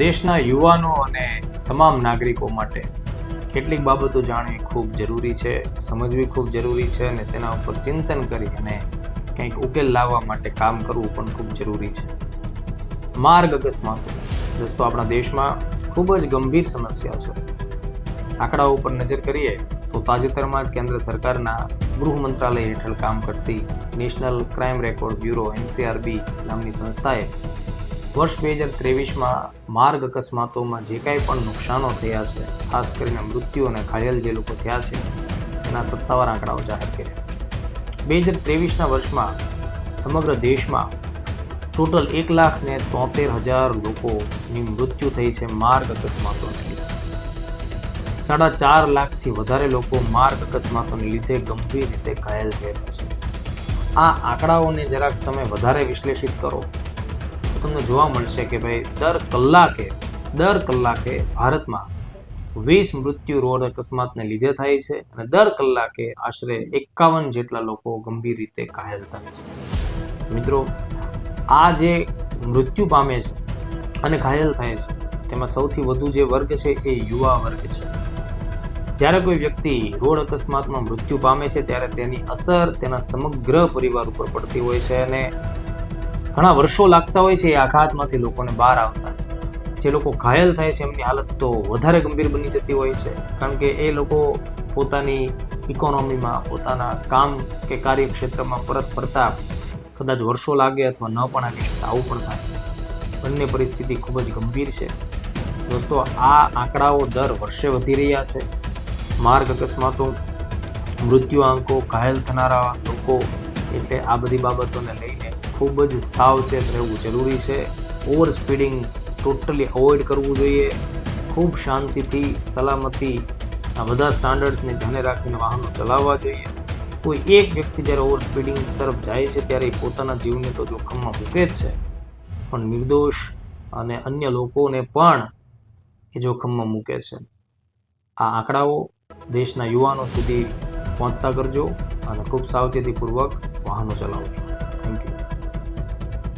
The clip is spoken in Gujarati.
દેશના યુવાનો અને તમામ નાગરિકો માટે કેટલીક બાબતો જાણવી ખૂબ જરૂરી છે, સમજવી ખૂબ જરૂરી છે અને તેના ઉપર ચિંતન કરી અને કંઈક ઉકેલ લાવવા માટે કામ કરવું પણ ખૂબ જરૂરી છે. માર્ગ અકસ્માતો. દોસ્તો, આપણા દેશમાં ખૂબ જ ગંભીર સમસ્યા છે. આંકડાઓ ઉપર નજર કરીએ તો તાજેતરમાં જ કેન્દ્ર સરકારના ગૃહ મંત્રાલય હેઠળ કામ કરતી national crime record bureau NCRB નામની સંસ્થાએ વર્ષ બે હજાર ત્રેવીસમાં માર્ગ અકસ્માતોમાં જે કાંઈ પણ નુકસાનો થયા છે, ખાસ કરીને મૃત્યુ અને ઘાયલ જે લોકો થયા છે, એના સત્તાવાર આંકડાઓ જાહેર કર્યા. બે હજાર ત્રેવીસના વર્ષમાં સમગ્ર દેશમાં ટોટલ એક લાખ ને તોતેર હજાર લોકોની મૃત્યુ થઈ છે માર્ગ અકસ્માતોને લીધે. સાડા ચાર લાખથી વધારે લોકો માર્ગ અકસ્માતોને લીધે ગંભીર રીતે ઘાયલ થયેલા છે. આ આંકડાઓને જરાક તમે વધારે વિશ્લેષિત કરો. તો તમને જોવા મળશે કે ભાઈ દર કલાકે દર કલાકે ભારતમાં વીસ મૃત્યુ રોડ અકસ્માતને લીધે થાય છે અને દર કલાકે આશરે એકાવન જેટલા લોકો ગંભીર રીતે ઘાયલ થાય છે. મિત્રો, આ જે મૃત્યુ પામે છે અને ઘાયલ થાય છે, તેમાં સૌથી વધુ જે વર્ગ છે એ યુવા વર્ગ છે. જ્યારે કોઈ વ્યક્તિ રોડ અકસ્માતમાં મૃત્યુ પામે છે, ત્યારે તેની અસર તેના સમગ્ર પરિવાર ઉપર પડતી હોય છે અને ઘણા વર્ષો લાગતા હોય છે એ આઘાતમાંથી લોકોને બહાર આવતા. જે લોકો ઘાયલ થાય છે એમની હાલત તો વધારે ગંભીર બની જતી હોય છે. કારણ કે એ લોકો પોતાની ઇકોનોમીમાં પોતાના કામ કે કાર્યક્ષેત્રમાં પરત ફરતા કદાચ વર્ષો લાગે અથવા ન પણ આવી શકે, આવું પણ થાય. બંને પરિસ્થિતિ ખૂબ જ ગંભીર છે. દોસ્તો, આ આંકડાઓ દર વર્ષે વધી રહ્યા છે. માર્ગ અકસ્માતો, મૃત્યુ આંકો, ઘાયલ થનારા લોકો એટલે આ બધી બાબતોને લઈને ખૂબ જ સાવચેત રહેવું જરૂરી છે. ઓવર સ્પીડિંગ ટોટલી અવોઇડ કરવું જોઈએ. ખૂબ શાંતિથી, સલામતી આ બધા સ્ટાન્ડર્ડ્સને ધ્યાને રાખીને વાહનો ચલાવવા જોઈએ. કોઈ એક વ્યક્તિ જ્યારે ઓવર સ્પીડિંગ તરફ જાય છે ત્યારે એ પોતાના જીવને તો જોખમમાં મૂકે જ છે. પણ નિર્દોષ અને અન્ય લોકોને પણ એ જોખમમાં મૂકે છે. આ આંકડાઓ દેશના યુવાનો સુધી પહોંચતા કરજો અને ખૂબ સાવચેતીપૂર્વક વાહનો ચલાવું છું. Thank you